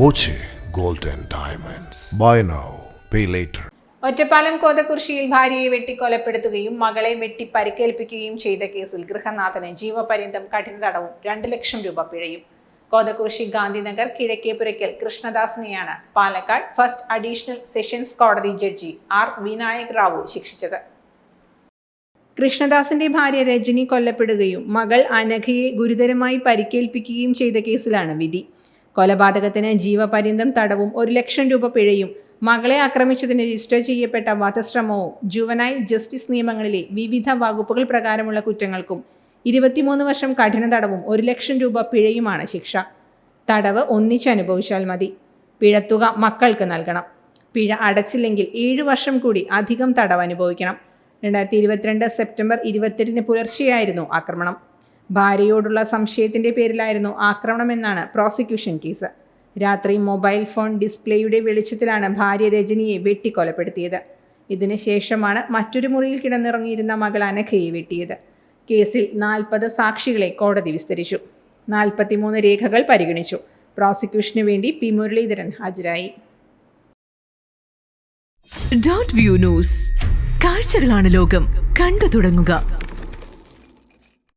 Boche gold diamonds. Buy now pay later. Ottapalam കോതക്കുർശിയിൽ ഭാര്യയെ വെട്ടിക്കൊലപ്പെടുത്തുകയും മകളെ വെട്ടി പരിക്കേൽപ്പിക്കുകയും ചെയ്ത കേസിൽ ഗൃഹനാഥന് ജീവപര്യന്തം കഠിന തടവും രണ്ട് ലക്ഷം രൂപ പിഴയും. കോതക്കുർശി ഗാന്ധിനഗർ കിഴക്കേപുരയ്ക്കൽ കൃഷ്ണദാസിനെയാണ് പാലക്കാട് ഫസ്റ്റ് അഡീഷണൽ സെഷൻസ് കോടതി ജഡ്ജി ആർ വിനായക് റാവു ശിക്ഷിച്ചത്. കൃഷ്ണദാസിന്റെ ഭാര്യ രജനി കൊല്ലപ്പെടുകയും മകൾ അനഘയെ ഗുരുതരമായി പരിക്കേൽപ്പിക്കുകയും ചെയ്ത കേസിലാണ് വിധി. കൊലപാതകത്തിന് ജീവപര്യന്തം തടവും ഒരു ലക്ഷം രൂപ പിഴയും. മകളെ ആക്രമിച്ചതിന് രജിസ്റ്റർ ചെയ്യപ്പെട്ട വധശ്രമവും ജുവനൈൽ ജസ്റ്റിസ് നിയമങ്ങളിലെ വിവിധ വകുപ്പുകൾ പ്രകാരമുള്ള കുറ്റങ്ങൾക്കും ഇരുപത്തിമൂന്ന് വർഷം കഠിന തടവും ഒരു ലക്ഷം രൂപ പിഴയുമാണ് ശിക്ഷ. തടവ് ഒന്നിച്ചനുഭവിച്ചാൽ മതി. പിഴത്തുക മക്കൾക്ക് നൽകണം. പിഴ അടച്ചില്ലെങ്കിൽ ഏഴു വർഷം കൂടി അധികം തടവ് അനുഭവിക്കണം രണ്ടായിരത്തി ഇരുപത്തിരണ്ട് സെപ്റ്റംബർ ഇരുപത്തെട്ടിന് പുലർച്ചെയായിരുന്നു ആക്രമണം. ഭാര്യയോടുള്ള സംശയത്തിന്റെ പേരിലായിരുന്നു ആക്രമണമെന്നാണ് പ്രോസിക്യൂഷൻ കേസ്. രാത്രി മൊബൈൽ ഫോൺ ഡിസ്പ്ലേയുടെ വെളിച്ചത്തിലാണ് ഭാര്യ രജനിയെ വെട്ടിക്കൊലപ്പെടുത്തിയത്. ഇതിന് ശേഷമാണ് മറ്റൊരു മുറിയിൽ കിടന്നിറങ്ങിയിരുന്ന മകൾ അനഘയെ വെട്ടിയത്. കേസിൽ നാൽപ്പത് സാക്ഷികളെ കോടതി വിസ്തരിച്ചു. നാൽപ്പത്തിമൂന്ന് രേഖകൾ പരിഗണിച്ചു. പ്രോസിക്യൂഷന് വേണ്ടി പി മുരളീധരൻ ഹാജരായി. Dot view news. കാഴ്ചകളാണ് ലോകം. കണ്ടു തുടങ്ങുക.